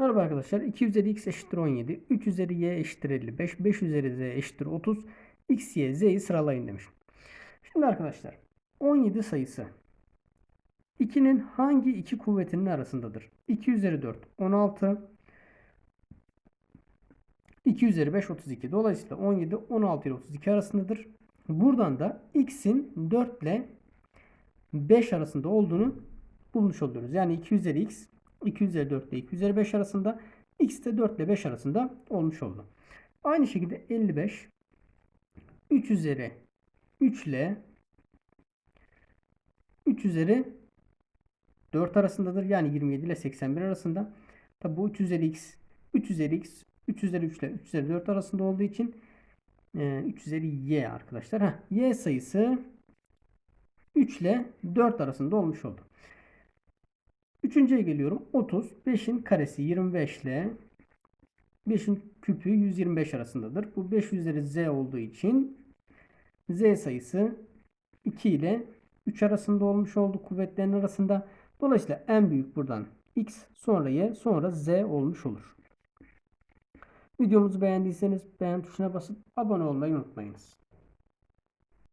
Merhaba arkadaşlar. 2 üzeri x eşittir 17. 3 üzeri y eşittir 55. 5 üzeri z eşittir 30. x, y, z'yi sıralayın demiş. Şimdi arkadaşlar 17 sayısı 2'nin hangi iki kuvvetinin arasındadır? 2 üzeri 4 16. 2 üzeri 5 32. Dolayısıyla 17 16 ile 32 arasındadır. Buradan da x'in 4 ile 5 arasında olduğunu bulmuş oluyoruz. Yani 2 üzeri x 2 üzeri 4 ile 2 üzeri 5 arasında x de 4 ile 5 arasında olmuş oldu. Aynı şekilde 55 3 üzeri 3 ile 3 üzeri 4 arasındadır. Yani 27 ile 81 arasında. Tabi bu 3 üzeri x 3 üzeri x 3 üzeri 3 ile 3 üzeri 4 arasında olduğu için 3 üzeri y arkadaşlar. Heh, y sayısı 3 ile 4 arasında olmuş oldu. Üçüncüye geliyorum. 30. 5'in karesi 25 ile 5'in küpü 125 arasındadır. Bu 5 üzeri z olduğu için z sayısı 2 ile 3 arasında olmuş oldu kuvvetlerin arasında. Dolayısıyla en büyük buradan x sonra y sonra z olmuş olur. Videomuzu beğendiyseniz beğen tuşuna basıp abone olmayı unutmayınız.